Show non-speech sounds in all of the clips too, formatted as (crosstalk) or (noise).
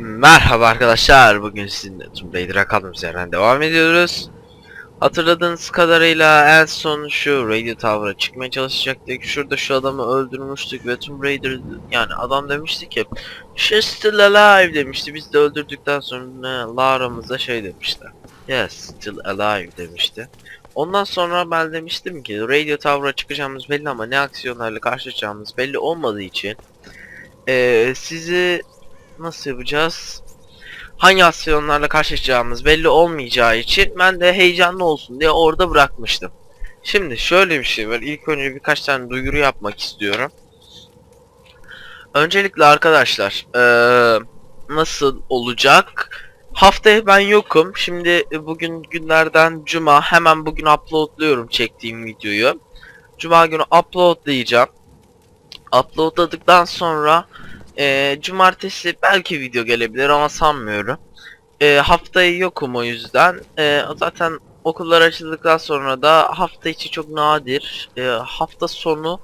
Merhaba arkadaşlar. Bugün sizinle Tomb Raider'a kaldığımız yerden devam ediyoruz. Hatırladığınız kadarıyla en son şu Radio Tower'a çıkmaya çalışacaktık. Şurada şu adamı öldürmüştük ve Tomb Raider yani adam demişti ki She's still alive demişti. Biz de öldürdükten sonra Lara'mıza şey demişti. Yes, still alive demişti. Ondan sonra ben demiştim ki Radio Tower'a çıkacağımız belli ama ne aksiyonlarla karşılaşacağımız belli olmadığı için eee, sizi nasıl yapacağız? Hangi aksiyonlarla karşılaşacağımız belli olmayacağı için ben de heyecanlı olsun diye orada bırakmıştım. Şimdi şöyle bir şey var. İlk önce birkaç tane duyuru yapmak istiyorum. Öncelikle arkadaşlar eee, nasıl olacak? Haftaya ben yokum. Şimdi bugün günlerden cuma. Hemen bugün uploadluyorum çektiğim videoyu. Cuma günü uploadlayacağım. Uploadladıktan sonra ee, cumartesi belki video gelebilir ama sanmıyorum. Ee, haftayı yokum o yüzden. Ee, zaten okullar açıldıktan sonra da hafta içi çok nadir. Ee, hafta sonu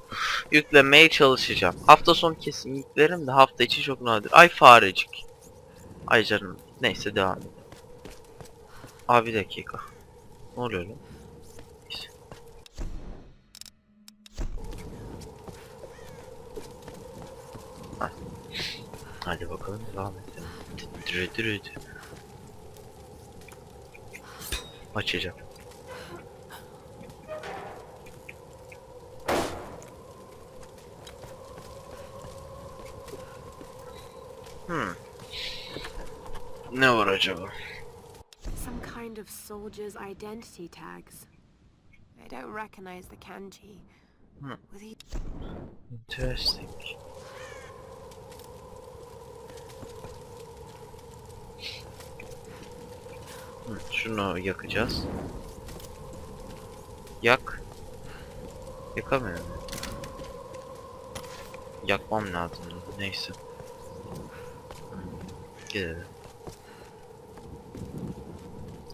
yüklemeye çalışacağım. Hafta sonu kesin yüklerim de hafta içi çok nadir. Ay farecik. Ay canım. Neyse devam edelim. Abi dakika. Ne oluyor lan? Hadi bakalım devam edelim. Dürü dürü dürü. Açacağım. Hmm. Ne var acaba? Some kind of soldier's identity tags. I don't recognize the kanji. Hmm. Interesting. Şunu yakacağız. Yak. Yakamıyorum. Yakmam lazım. Neyse. Gidelim.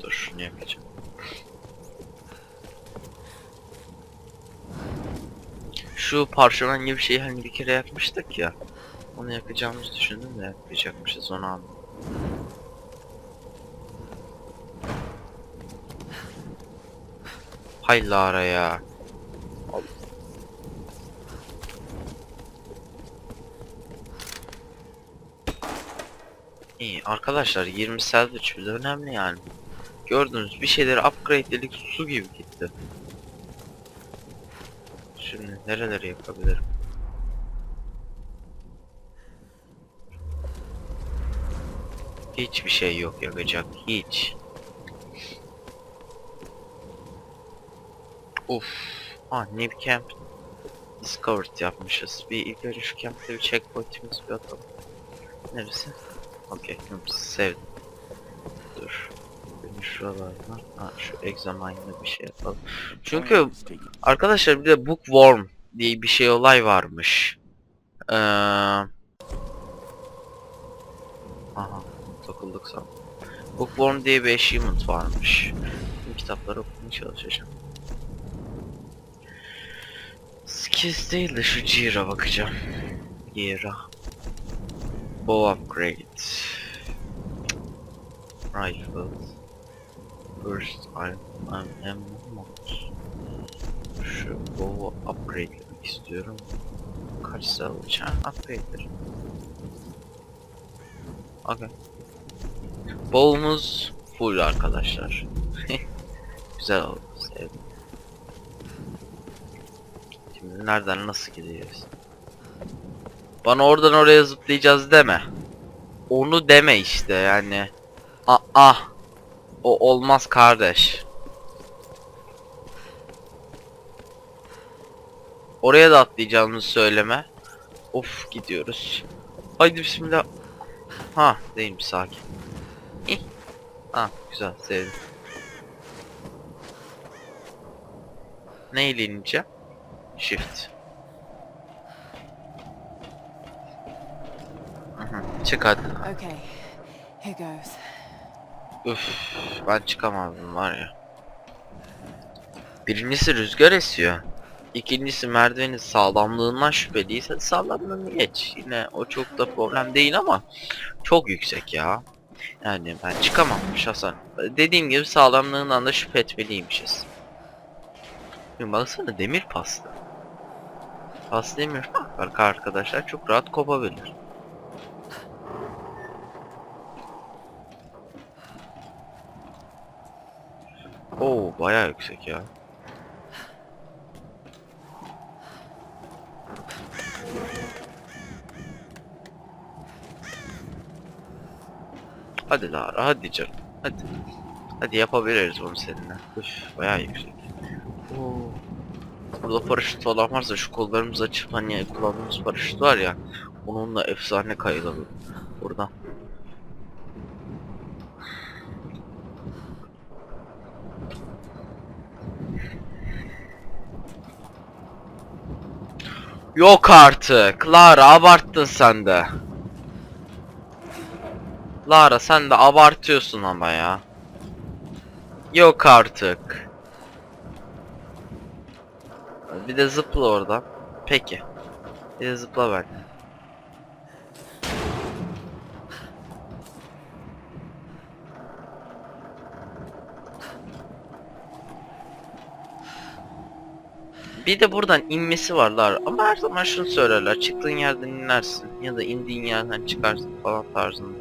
Dur şunu yakacağım. Şu parşömen gibi şeyi hani bir kere yakmıştık ya. Onu yakacağımızı düşündüm de yakmayacakmışız onu anladım. Hay Lara ya. İyi arkadaşlar 20 salvage bile önemli yani. Gördünüz bir şeyleri upgrade'ledik su gibi gitti. Şimdi nereleri yapabilirim? Hiçbir şey yok yakacak. Hiç. Uf. Ah New Camp Discovered yapmışız. Bir ilk önce şu camp'te bir checkpoint'imiz bir atalım. Neresi? Okey. Sevdim. Dur. Beni şuralardan. Ha şu examine'da bir şey yapalım. Çünkü Arkadaşlar bir de bookworm diye bir şey olay varmış. Ee... Aha takıldık sandım. Bookworm diye bir achievement varmış. Bu kitapları okumaya çalışacağım. Skills değil de şu Jira bakacağım. Jira. Bow upgrade. Rifle. I'm ammo şu bow upgrade'lemek istiyorum. Kaç salvage? Ha upgrade'ler. Okay. Bow'umuz full arkadaşlar. (laughs) Güzel oldu. Sevdim. Şimdi nereden nasıl gideceğiz? Bana oradan oraya zıplayacağız deme. Onu deme işte yani. Aa. O olmaz kardeş. Oraya da atlayacağımızı söyleme. Of gidiyoruz. Haydi bismillah. Ha değilmiş sakin. İh. Ha güzel sevdim. Neyle ineceğim? Shift. Çık hadi. Okay, here goes. Üf, ben çıkamazdım var ya. Birincisi rüzgar esiyor. İkincisi merdivenin sağlamlığından şüpheliyse sağlamlığını geç. Yine o çok da problem değil ama çok yüksek ya. Yani ben çıkamam şahsen. Dediğim gibi sağlamlığından da şüphe etmeliymişiz. Baksana demir paslı. Paslı demir arka arkadaşlar çok rahat kopabilir. Oo bayağı yüksek ya. Hadi Lara hadi canım. Hadi. Hadi yapabiliriz onu seninle. Üf bayağı yüksek. Oo. Burada paraşüt falan varsa şu kollarımızı açıp hani kullandığımız paraşüt var ya. Onunla efsane kayılalım. Buradan. Yok artık. Lara abarttın sen de. Lara sen de abartıyorsun ama ya. Yok artık. Bir de zıpla oradan. Peki. Bir de zıpla ben. Bir de buradan inmesi varlar ama her zaman şunu söylerler çıktığın yerden inersin ya da indiğin yerden çıkarsın falan tarzında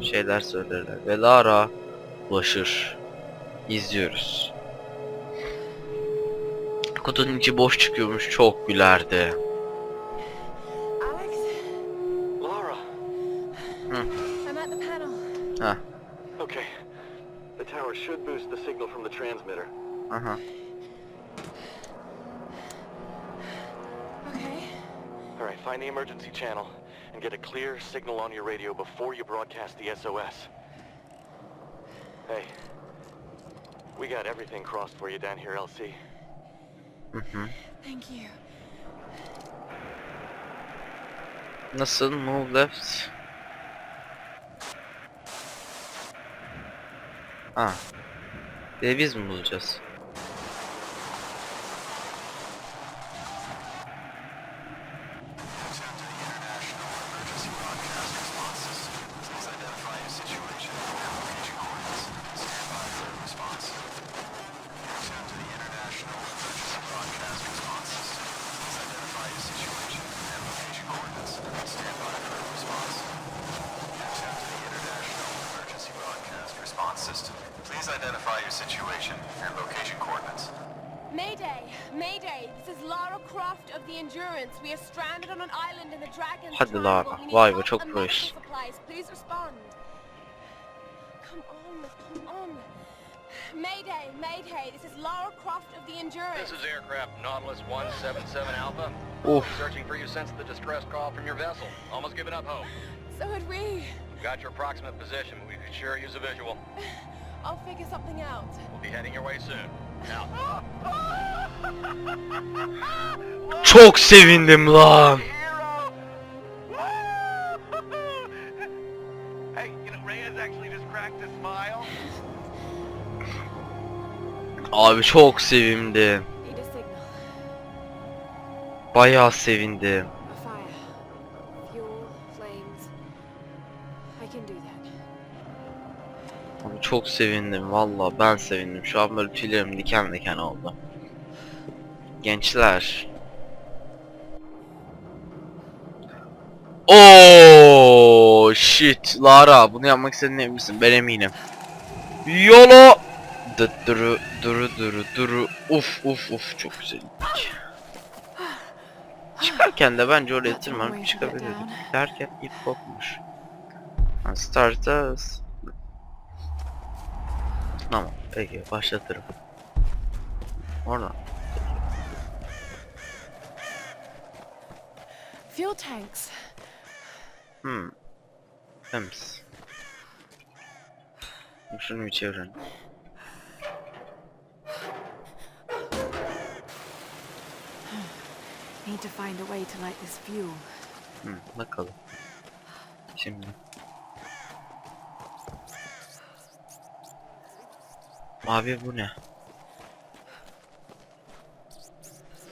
şeyler söylerler ve Lara ulaşır izliyoruz kutunun içi boş çıkıyormuş çok gülerdi Alex, Laura. I'm at the panel. ha Okay. The tower should boost the signal from the transmitter. aha Okay. All right, find the emergency channel and get a clear signal on your radio before you broadcast the SOS. Hey, we got everything crossed for you down here, LC. Thank you. nasıl? Move left. Ha bir de biz mi bulacağız situation and location coordinates. Mayday! Mayday! This is Lara Croft of the Endurance. We are stranded on an island in the Dragon's Hadi Triangle. Lara, We need vay be, çok and pro medical iş. supplies. Please respond. Come on, come on. Mayday! Mayday! This is Lara Croft of the Endurance. This is aircraft Nautilus 177 Alpha. Oof. Searching for you since the distress call from your vessel. Almost given up hope. So had we. We've got your approximate position, but we could sure use a visual. (laughs) I'll figure something out. We'll be heading your way soon. (laughs) Çok sevindim lan Hero! hey, you know, Reyes actually just cracked a smile. Abi çok sevindim. Bayağı sevindim. Abi çok sevindim valla ben sevindim. Şu an böyle tüylerim diken diken oldu. Gençler. Oo shit Lara bunu yapmak istediğine emin misin? Ben eminim. Yolo. Duru duru duru duru uf uf uf çok güzel. Çıkarken de bence oraya tırmanıp down. Derken ip kopmuş. Ha, Start'a Tamam peki başlatırım. Oradan. Fuel tanks. Hmm. Temiz. Şunu bir çevirin. Need to find a way to light this fuel. Hmm, bakalım. Şimdi. Abi bu ne?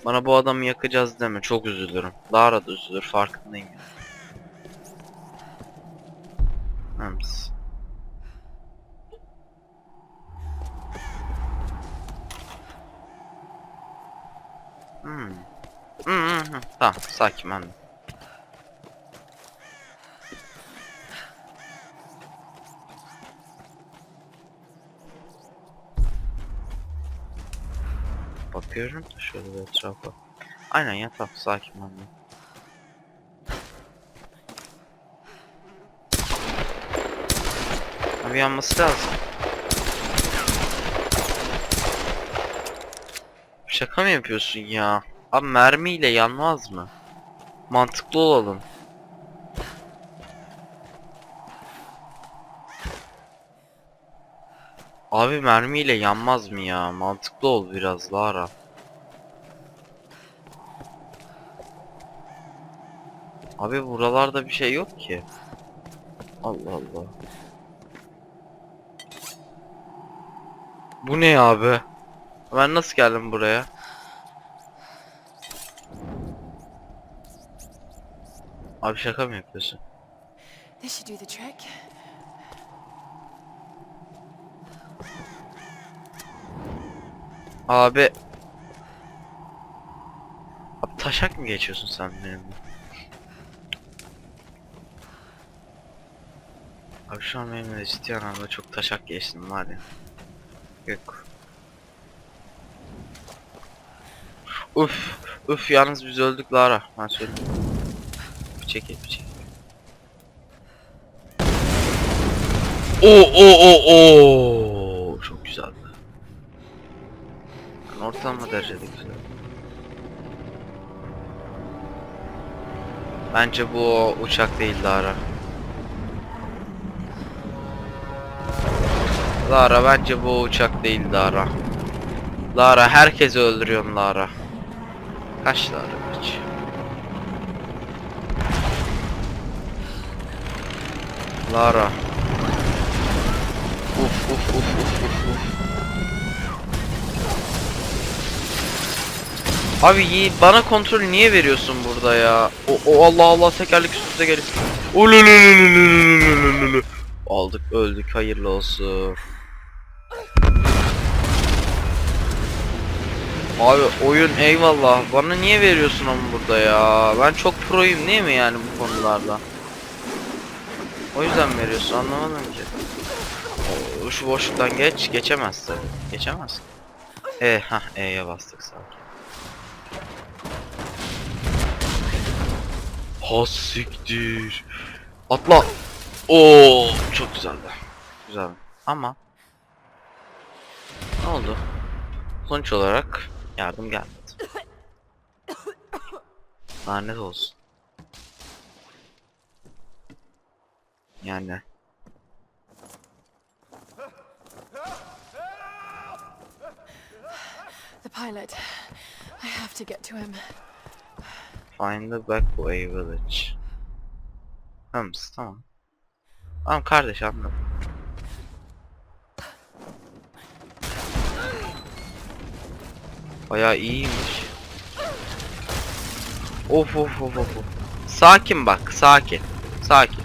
Bana bu adamı yakacağız deme. Çok üzülürüm. Lara da üzülür. Farkındayım. Hams. Hmm, hmm, hmm. Tamam sakin ben de. Bakıyorum da şöyle bir etrafa. Aynen ya tamam sakin ben. Abi yanması lazım. Şaka mı yapıyorsun ya? Abi mermiyle yanmaz mı? Mantıklı olalım. Abi mermiyle yanmaz mı ya? Mantıklı ol biraz Lara. Abi buralarda bir şey yok ki. Allah Allah. Bu ne abi? Ben nasıl geldim buraya? Abi şaka mı yapıyorsun? This should do the trick. Abi. Abi taşak mı geçiyorsun sen benimle? Abi şu an benimle ciddi anlamda çok taşak geçtin var ya. Yok. Uf, uf yalnız biz öldük Lara. Ben söyleyeyim. Bir çekil, bir çekil. Oo, oo, oo, oo. Çok güzeldi. Yani ortalama derecede güzel. Bence bu o uçak değil Lara. Lara bence bu uçak değil Lara. Lara herkesi öldürüyorsun Lara. Kaç Lara kaç. Lara. Uf uf uf uf uf uf. Abi iyi bana kontrol niye veriyorsun burada ya? O, o Allah Allah tekerlek üst üste gelin. Aldık öldük hayırlı olsun. Abi oyun eyvallah. Bana niye veriyorsun onu burada ya? Ben çok proyum değil mi yani bu konularda? O yüzden veriyorsun anlamadım ki. Oo, şu boşluktan geç, geçemez tabii. Geçemez. E, ha E'ye bastık sakin. Ha siktir. Atla. Oo, çok güzeldi. Güzel. Ama ne oldu? Sonuç olarak yardım gelmedi. Lanet olsun. Yani The pilot. I have to get to him. find the Backway Village. Hams tamam. Tamam kardeş anladım. Bayağı iyiymiş. Of of of of. Sakin bak, sakin. Sakin.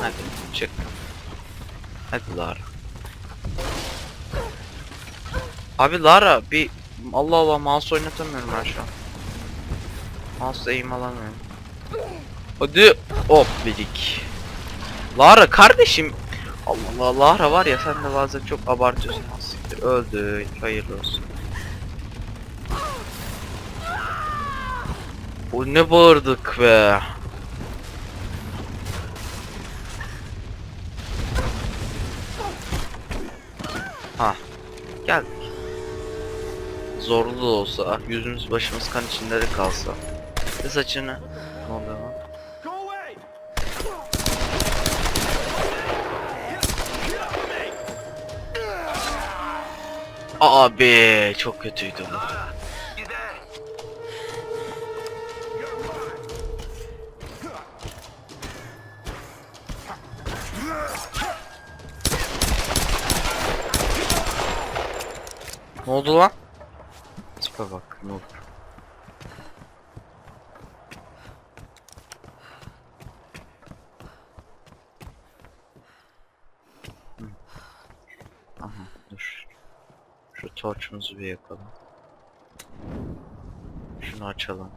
Hadi çık. Hadi Lara. Abi Lara bir Allah Allah mouse oynatamıyorum ben şu an. Mouse aim alamıyorum. Hadi hop dedik. Lara kardeşim. Allah Allah Lara var ya sen de bazen çok abartıyorsun. Ha, Siktir öldü. Hayırlı olsun. O ne bağırdık be. Ha. Geldik. Zorlu da olsa, yüzümüz başımız kan içinde de kalsa. Ve saçını... Ne oluyor Abi çok kötüydü bu. Ne oldu lan? Tipe bak ne oldu? Aha dur. Şu torçumuzu bir yakalım. Şunu açalım.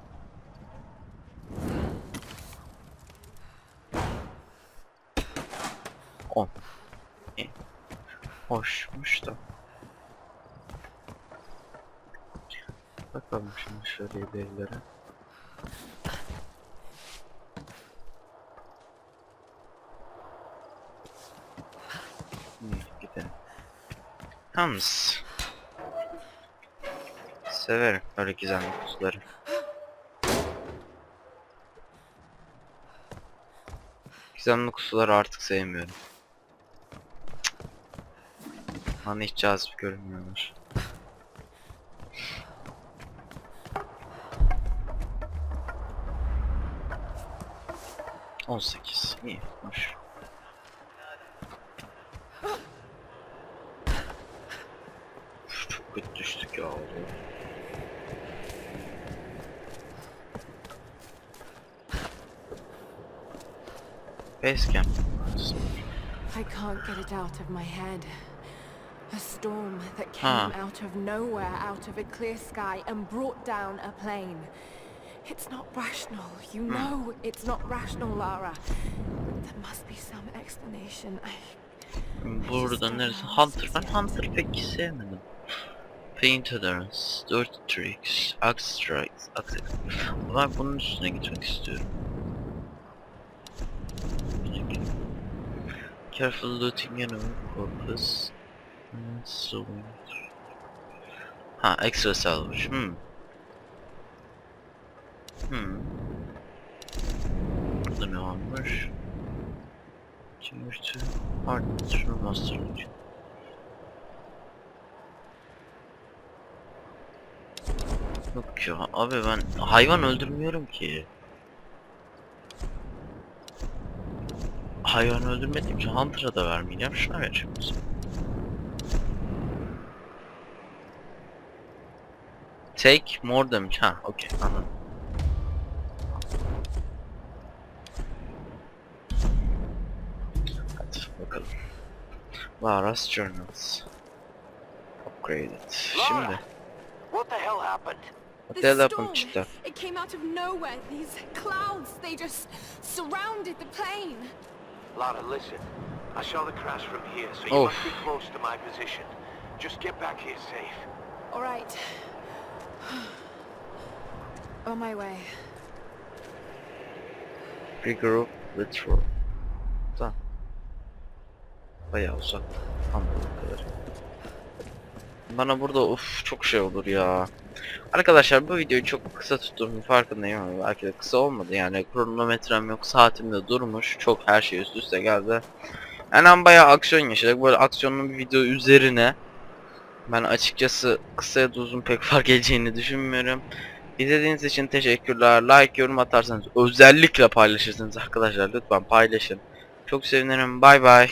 On. İyi. Hoşmuş da. Bakalım şimdi şöyle bir evlere. İyi gidelim. Hams. Severim öyle gizemli kutuları. Gizemli kutuları artık sevmiyorum. Bana hiç cazip görünmüyorlar. On sekiz. İyi. Hoş. Uf, Çok kötü düştük ya. Basecamp. I can't get it out of my head. A storm that Huh. came out of nowhere, out of a clear sky, and brought down a plane. It's not rational. You know it's not rational, Lara. There must be some explanation. I... Burada neresi? Hunter. Ben Hunter pek sevmedim. Paint Adherence, Dirty Tricks, Axe Strikes, Axe... Ben bunun üstüne gitmek istiyorum. Peki. Careful looting enemy purpose. Hmm, So... Ha, extra salvage. Hmm. Hmm. Burada ne varmış? To Hard True Master. Yok ya abi ben hayvan öldürmüyorum ki. Hayvan öldürmediğim için Hunter'a da vermeyeceğim. Şuna vereceğim. Take more damage. Ha okey anladım. Hadi bakalım. Lara's Journals. Upgraded. Şimdi. What the hell happened? What The hell happened storm, çıktı? it came out of nowhere. These clouds, they just surrounded the plane. Lara, listen. I saw the crash from here, so you Oh. must be close to my position. Just get back here safe. All right. On my way. Regroup, withdraw. Tamam. Bayağı uzak. Anladım kadar. Bana burada of çok şey olur ya. Arkadaşlar bu videoyu çok kısa tuttuğumun farkındayım ama belki de kısa olmadı yani kronometrem yok saatimde durmuş çok her şey üst üste geldi. Yani an bayağı aksiyon yaşadık böyle aksiyonlu bir video üzerine ben açıkçası kısa ya da uzun pek fark edeceğini düşünmüyorum. İzlediğiniz için teşekkürler. Like, yorum atarsanız özellikle paylaşırsınız arkadaşlar. Lütfen paylaşın. Çok sevinirim. Bay bay.